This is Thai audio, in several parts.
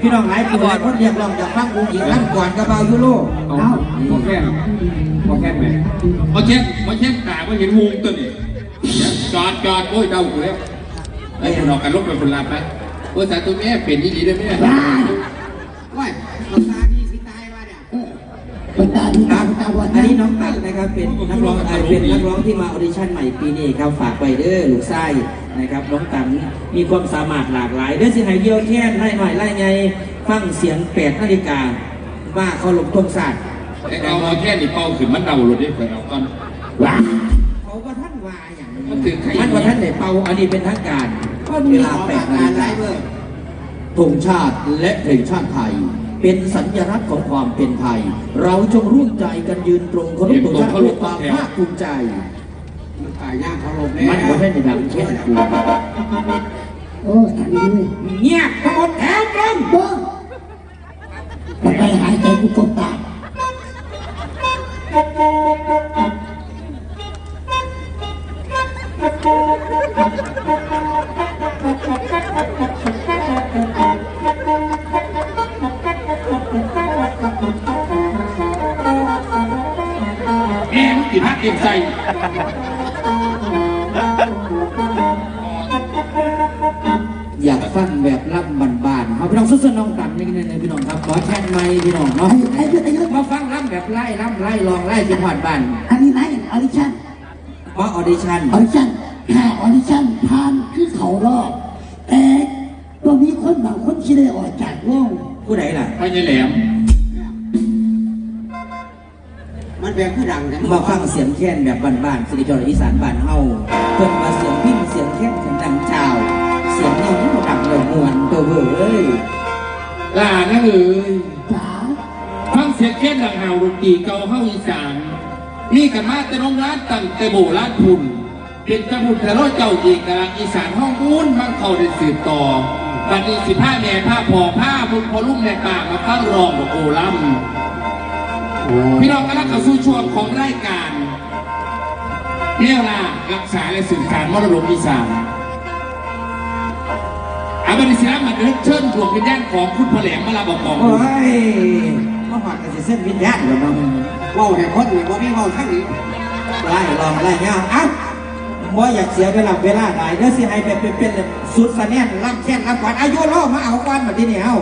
พี่น้องหลายคนหลายคนเรียกร้องจากฟังอุ้งอิงลั่นก่อนกระเป๋ายุโรเอาพอแค่พอแค่ไหมพอแค่พอแค่ตาพอเห็นวงตัวนี้จอดจอดโอ้ยเดาอยู่แล้วไอ้คนออกกันลบไปคนลาไปโอ้ยสาตัวแม่เปลี่ยนที่ดีได้ไหมว่าเราตาดีสิตายว่าเนี่ยเป็น ตาดีคตารับตาบอดอันนี้น้องตั๊กนะครับเป็นนักร้องเอ่อเป็นนักร้องที่มาออดิชั่นใหม่ปีนี้ครับฝากไปเด้อลูกไส้นะครับน้องตั๊กมีความสามารถหลากหลายเด้อสิให้เยี่ยวแค่ไล่หน่อยไล่ไงฟังเสียงแปดนาฬิกาว่าเขาลงทงศาสตร์ไอ้เอาเอาแค่นี้เป่าขึ้นมันเดาหลุดได้ไปเอาก่อนว้าเขาว่าท่านว่าอย่างมันถึงใครมันว่าท่านไหนเป่าอันนี้เป็นทางการก็มีเวหลาลาแปแปดดนานาฬิฬิกากาเบอร์ธงชาติและเพลงชาติไทย เป็นสัญลักษณ์ของความเป็นไทย เราจงร่วมใจกันยืนตรงเคารพธงชาติด้วยความภาคภูมิใจ มันตายยากเขาลงมันบ่ได้ในดังเช่นกูโอ้ตาดีด้วยเงียบทั้งหมดแถวตรงบ้ามันไปหายใจกูกบตา องครับขอแทนไม้พี่น้องเนาะไอ้ยุทธไอ้ยุทธมาฟังล่ำแบบไล่ล่ำไล่ลองไล่เป็นหอดบ้านอันนี้ไหนออดิชั่นมาออดิชั่นออดิชั่นถ้าออดิชั่นผ่านคือเขารอบแต่ตัวมีคนบางคนที่ได้ออกจากวงผู้ใดล่ะไม่ใช่แหลมมันแบบคือดังนะมาฟังเสียงแค้นแบบบ้านๆสิริจรอีสานบ้านเฮาเพิ่นมาเสียงพิ้งเสียงแค้นเสียงดังเจ้าเสียงเงาที่ดังเลยมวนตัวเว้ย ลานะเอ้ยจ๋าฟังเสียงแค่ดังเห่าดนตรีเก่าเฮาอีสานนี่กันมาแต่โรงร้านตั้งแต่โบราณพุ่นเป็นจมุนแต่ร้อยเจ้าเอกลักษณ์อีสานห้องอุ้นมันเข้าได้สืบต่อบัดนี้สิผ้าแม่ผ้าพอผ้าบุญพอลุ่มในป่ามาฟังรองบอกโอลำพี่น้องกำลังเข้าสู่ช่วงของรายการเรียกว่ารักษาและสืบสานมรดกอีสาน อาบัติศิลป์มาเดินเชิญดวงวิญญาณของคุณพระแหลมมาลาบอกกองโอ้ยมาหอดกันสิเส้นวิญญาณเหรอเนาะว่าแต่คนอื่นว่าไม่ว่าทั้งนี้ไล่ลองไล่เงาเอ้าบ่อยากเสียเวลาเวลาหลายเด้อสิให้เป็นเป็นเป็นสุดสะแน่นรับแค้นรับกวาดอายุโลมาเอากวานมาที่นี่เอ้า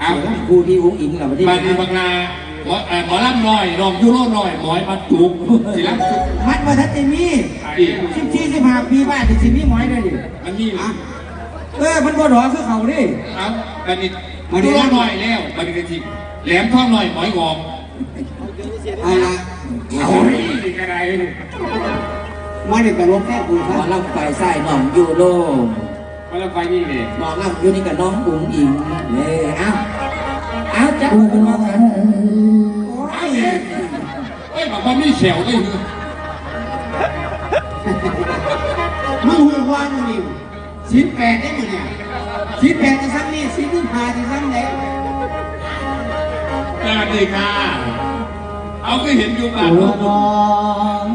เอากูที่อุ้งอิงเหรอมาที่บางทีนี่บางนาหมอเอ่อหมอลำหน่อยรองยูโรหน่อยหมอยมาจุกสิลำจุกมันมาทันจะมีอีกสิบสี่สิบห้าปีบ้านสิมีหมอยเลยดิมันนี่นะ เออมันบ่ดอคือเขาดิ เอาบันนี้ยูโรหน่อยแล้วบันนี้กะทิแหลมท่องหน่อยหมอยงอมเอาละเอาอีกอะไรมันเนี่ยแต่ลบแค่คุณหคมรัอบลำไฟไส้น้องยูโรมาแล้วไฟนี่เลยหมอลำอยู่นี่กับน้องอุ้งอิงเนี่ยเอ้าเอ้าจับโอ้มือกันมากันยโอ้ย เอ้ยบอกว่าไม่เฉียวเลยคือ สิบแปดได้หมึงเนี่ยสิบแปดจะซ้ำนี่สิบห้าจะซ้ำไหนสวัสดีค่ะ เอาก็เห็นอยู่บ้านโอ้เขาน้อง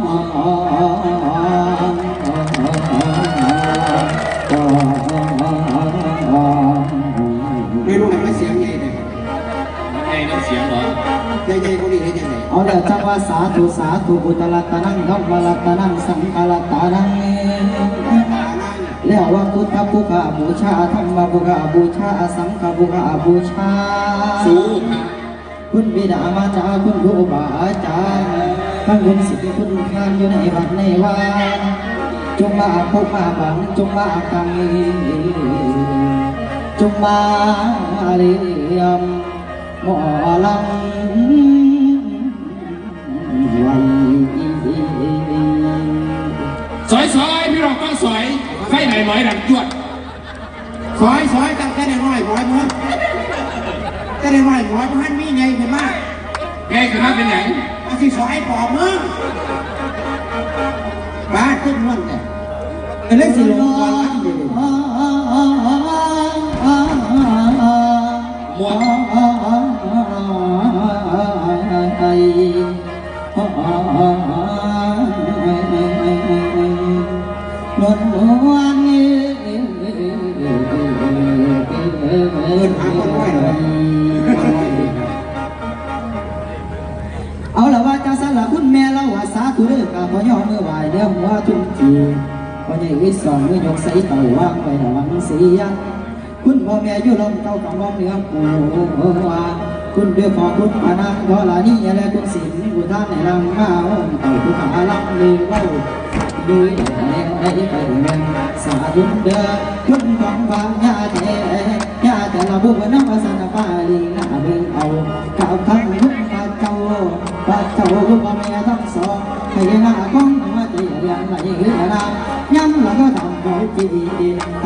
ไม่รู้ไหนว่าเสียงไงเนี่ยไอ้น้ำเสียงเหรอใจใจคนนี้เห็นยังไงเอาแล้วจังว่าสาธุสาธุพุทธรัตนังธรรมรัตนังสังฆรัตนัง แล้วว่าพุทธบูชาบูชาธรรมบูชาบูชาสังฆบูชาบูชาสู้ค่ะคุณบิดามารดาคุณครูบาอาจารย์ทั้งคุณสิทธิคุณทานอยู่ในวัดในวานจงมาพบมาบังจงมากังจงมาเรียมหมอลำวันสอย ร้อยดังจวดซอยซอยตั้งแต่น้อยหมอยมั้งแต่น้อยหมอยพันมีไงเห็นมั้ยแกขึ้นมาเป็นอย่างอาสิซอยปอมึงบ้าขึ้นมันเนี่ยเป็นสิลงก่อนรับดิม ว่าสาธุเด้อกาพอย่อเมื่อไหวเด้อหัวทุ่มทีพอใหญ่วิสองมือยกใส่เต่าว่างไว้ระวังเสียคุณพ่อแม่อยู่ลมเต้ากับมองเหนือปูว่าคุณเดือขอคุณปานังขอลานี่และคุณสินบุณท่านในรังมาองเต่าคุณขาลังลือเล่าดูแดงได้ไปเงินสาธุเด้อคุณของบางญาแท้ญาแต่ละบุพน้ำวาสนาฟ้าลิงหน้าเบิ่งเอาข่าวคำคุณปาเจ้าปาเจ้าพ่อแม่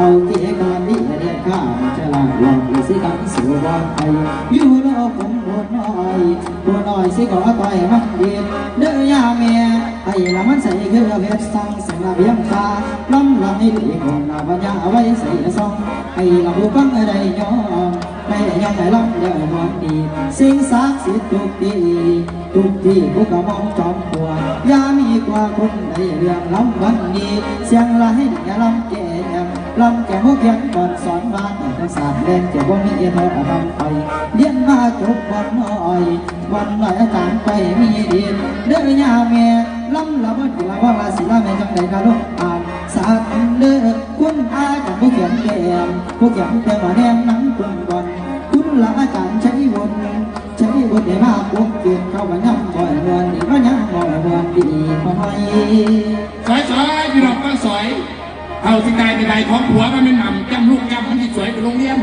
เอาเกี่ยกันดีเรียนข้าจะลาหลอกสิกันสู่บ้าไทยอยู่โลกผมปวดน้อยปวดน้อยสิขอต่อยมันเดียเด้อยาเมียไอ้ละมันใส่คือเพชรสังสังละเบียงตาล้ำละนี่ดีของนาปัญญาไว้ใส่ซองไอ้ละผู้ฟังได้ย้อนได้ยังไงล้ำเดียวมันดีสิ่งศักดิ์สิทธิ์ทุกทีทุกที่ผู้กระมองจอมปวดยามีกว่าคนในเรื่องล้ำวันนี้เสียงละให้อย่าล้ำแก่ ลำแก่ผู้เขียนก่อนสอนมาแต่ภาษาเล่นเจ้าบ่มีเอทอดทำไปเรียนมาจบวันน้อย วันน้อยอาจารย์ไปมีดีเด้อยาแม่ลำละบ่จิละว่าลาศิลาแม่จังใดกะลูกอ่านสาธุเด้อคุณอาจารย์ผู้เขียนแก้มผู้เขียนแต่มาแนมนังคุณก่อนคุณละอาจารย์ใช้วนใช้วนได้มาพวกเกียนเข้ามาย่ำบ่อยมวนนี่ก็ย่ำบ่อยมวนดีพอให้สอยสอยพี่น้องก็สอย เอาสิกายไปใดของผัวมันไม่หนำจำลูกจำมันที่สวยไปโรงเรียน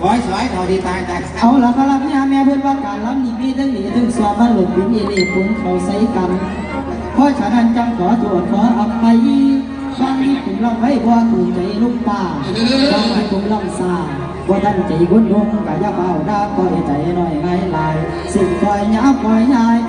สอยสอยเท่าที่ตายจากเอาละครับพี่อาแม่เพื่อนว่าการรับนี่มีทั้งหนีทั้งสอบมาหลบปินอีนี่ปุนเขาใส่กันเพราะฉะนั้นจำขอโทษขออภัยบางที่ผมรับไว้เพราะถูกใจลูกป้าบางที่ผมรับซาว่าท่านใจคุณลุงกะยาเบาดาคอยใจหน่อยไงลายสิ่งคอยหยาบคอยยายถ้าพันกันบนบนละบ่ดีส่งเพิ่นบ่ดีจงอาบานมาลำลงทางเรือเนืองขอว่าท่านอยากดาเมื่อเศร้าลงมาจังดามันบักพี่ปอบมึงเอ้ย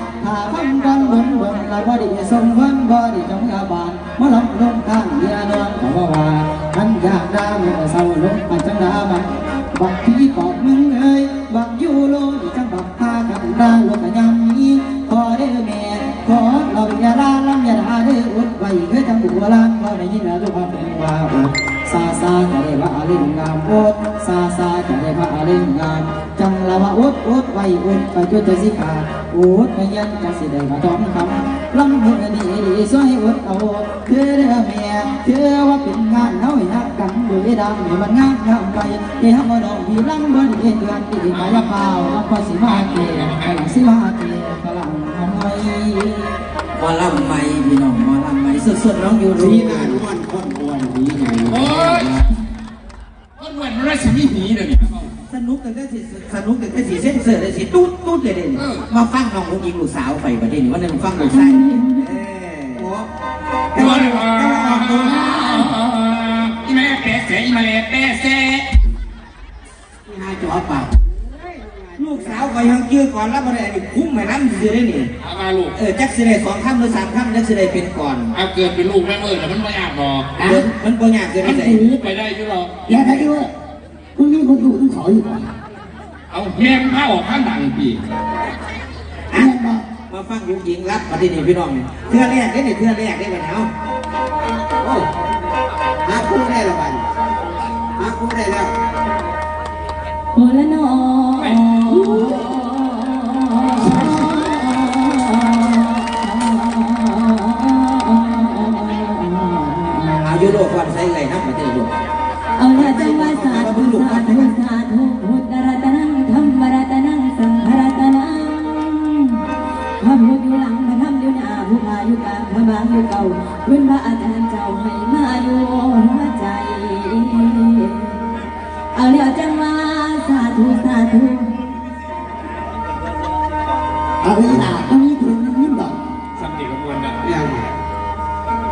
บักยูโรนี่จังบักพากันดาลกยำนี้ขอเด้อแม่ขอเราอย่าลาลำอย่าด่าเด้ออดไว้เคือจังบัวลานเราได้ยินแล้วทุกคนเป็นว่าอด ซาซาจะได้ว่าอาลิงงามอดซาซาจะได้ว่าอาลิงงาม จังละว่าอดอดไว้อดไปจนจะสิขาดอดไปยันจะสิได้มาท้องคำลำมือดีดีสวยอดเอาเคือเด้อแม่เคือว่าเป็นงานเฮาให้ฮักกันด้วยดำให้มันงามงามไปเดี๋ยวมาดอกพี่ลำบ่ดีเดือนดีมาละเปล่าลำพอสิมาเกะกำลังสิมาเกะกำลังหอยหมอลำไม่พี่น้องหมอลำไม่สุดๆน้องยูสีรีหน้าด้วนคนอ้วนดีไง โอ้ยต้นวันมันได้สิมีหีเดี๋ยวนี้สนุกแต่ก็สิสนุกแต่ก็สิเส้นเสือเลยสิตุ๊ดตุ๊ดเลยเด่นเออมาฟังน้องลูกยิงลูกสาวไปประเด็นนี้ว่าเนี่ยมาฟังลูกชายนี่เออโอ้แต่ว่าอีแม่แปะแสอีแม่แปะแสที่หาจอปากลู กสาวคอยยังยื้อก่อนแล้วประเด็นนี้คุ้มไม่น้ำสิได้นี่เอามาลูกเออจักสิได้สองคำหรือสามคำจักสิได้เป็นก่อนเอาเกิดเป็นลูกแม่เมื่อแต่มันไม่ยากหรอกเดี๋ยวมันบ่ยากเกินมันไปหูไปได้อยู่หรอกอย่าไปด้วยคุณมีคนดูต้องขออยู่ก่อนเอาแม่มันเข้าออกข้างดังพี่อะมาฟังยุงยิงรับประเด็นนี้พี่น้องเทื่อแรกได้เนี่ยเทื่อแรกได้ไหมเนาะโอ้หาคู่ได้ละบันหาคู่ได้แล้ว โอละนอเอายุโรปก่อนใส่ไงน้ำประเทศยุโรปเอาละจังว่าสาธุสาธุสาธุพุ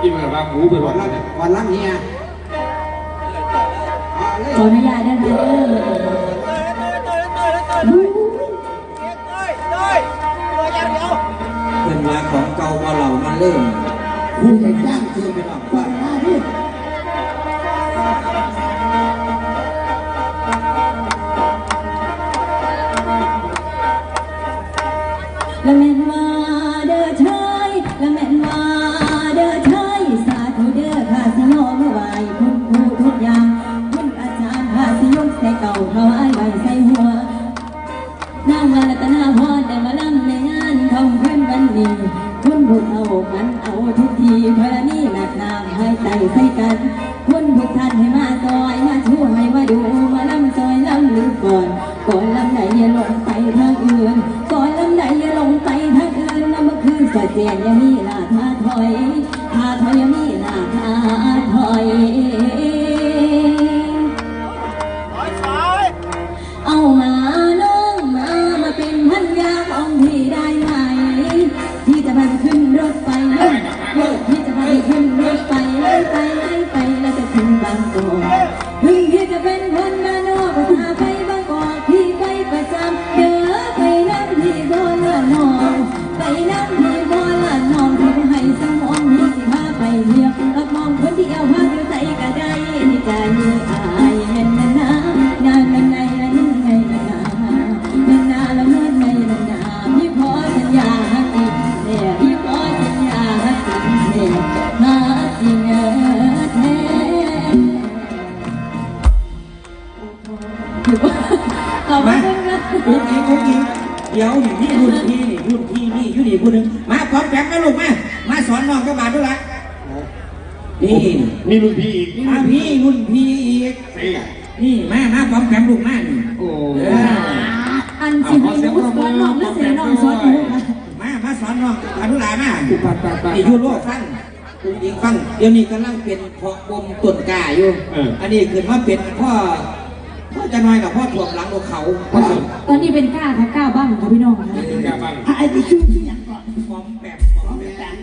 อีเมื่อว่าหูไปหมวัดนแล้ละววันละเนี่ยขออนุญาตนะคะเด้อเป็นมาของเก่ามาเหล่ามาเริ่มคุณจะจ้างคือพี่น้องก่อว่านหน้าที่ละแม่ ธุเด้อข้าสิโนเมื่อไหวคุณครูทุกอย่างคุณอาจารย์ข้าสิยกใส่เก่าถอยใบใส่หัวหนางมารัตนาพรได้มาลำในงานของเพื่อนวันนี้คุณพวกเอากันเอาทุกทีพระนี่หนักหนาให้ใจใส่กันคุณทุกท่านให้มาซอยมาช่วยมาดูมาลำซอยลำลือก่อนก่อนลำไหนอย่าลงไปทางอื่นก่อนลำไหนอย่าลงไปทางอื่นแล้วเมื่อคืนสะเจียนย่ามีหน้าท่าถอยท่าถอยย่ามี องพี่ได้ไหมที่จะพาไปขึ้นรถไฟเลยเลิกที่จะพาไปขึ้นรถไฟเลยไปเลยไปแล้วจะถึงบางกอกถึงที่จะเป็นคนบ้านนอกพาไปบางกอกพี่ไปประจำเด้อไปนั่งที่โบราณนองไปนั่งที่โบราณนองที่ไปให้สมองพี่สิพาไปเที่ยวรับมองคนที่เอาพาอยู่ใจก็ได้ใจอา มาพร้อมแป๊บนะลูกมามาสอนน้องก็มาด้วยละนี่มีรุ่นพี่อีกมาพี่รุ่นพี่อีกนี่นี่มามาพร้อมแป๊บลูกมานี่โอ้เอออันสิให้หนูสอนน้องและเสียน้องสอนหนูค่ะมามาสอนน้องอนุลามาปัดปัดปัดนี่ยูโรฟังอุ้งอิงฟังเดี๋ยวนี้กำลังเป็นเพาะบมต้นกล้าอยู่เอออันนี้คือว่าเป็นพ่อพ่อจะน้อยกับพ่อถ่วงหลังของเขาพ่อตอนนี้เป็นก้าค่ะก้าบ้างค่ะพี่น้องค่ะเป็นกาบังไอ้ที่ชื่อที่อย่างก่อนพร้อม แบบพร้อมแบบ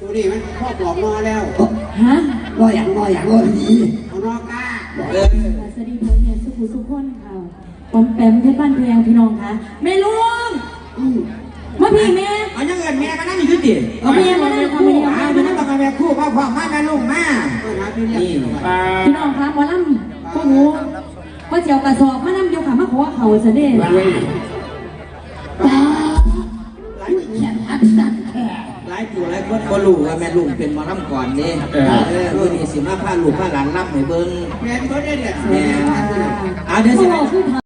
ดูดิมันพ่อบอกมาแล้วฮะรออย่างรออย่างรอดีเอานอกก้าเออสวัสดีพ่อแม่สุขุสุขคนค่ะปอมแปมเพชรบ้านเพียงพี่น้องค่ะแม่ลุงมาพี่แม่เอายังเงินแม่มานั่งอยู่ที่ติเอาแม่มานั่งทำไมอ่าเอาเดี๋ยวนั่งต้องมาแม่คู่พ่อพ่อมาแม่ลูกมาเออหาพี่เรียกนี่ปลาพี่น้องค่ะหมอลำพวกหนูว่าเจียวกระสอบมานั่งอยู่ค่ะมาขอเขาเสด็จายผู้หลายคนก็รู้ว่าแม่ลุงเป็นหมอลำก่อนนี่เออเมื่อนี้สิมาพาลูกพาหลานลำให้เบิ่งแม่ก็ได้เด็ดแม่แม่อ่าเดี๋ยวสิเขาบอกคือ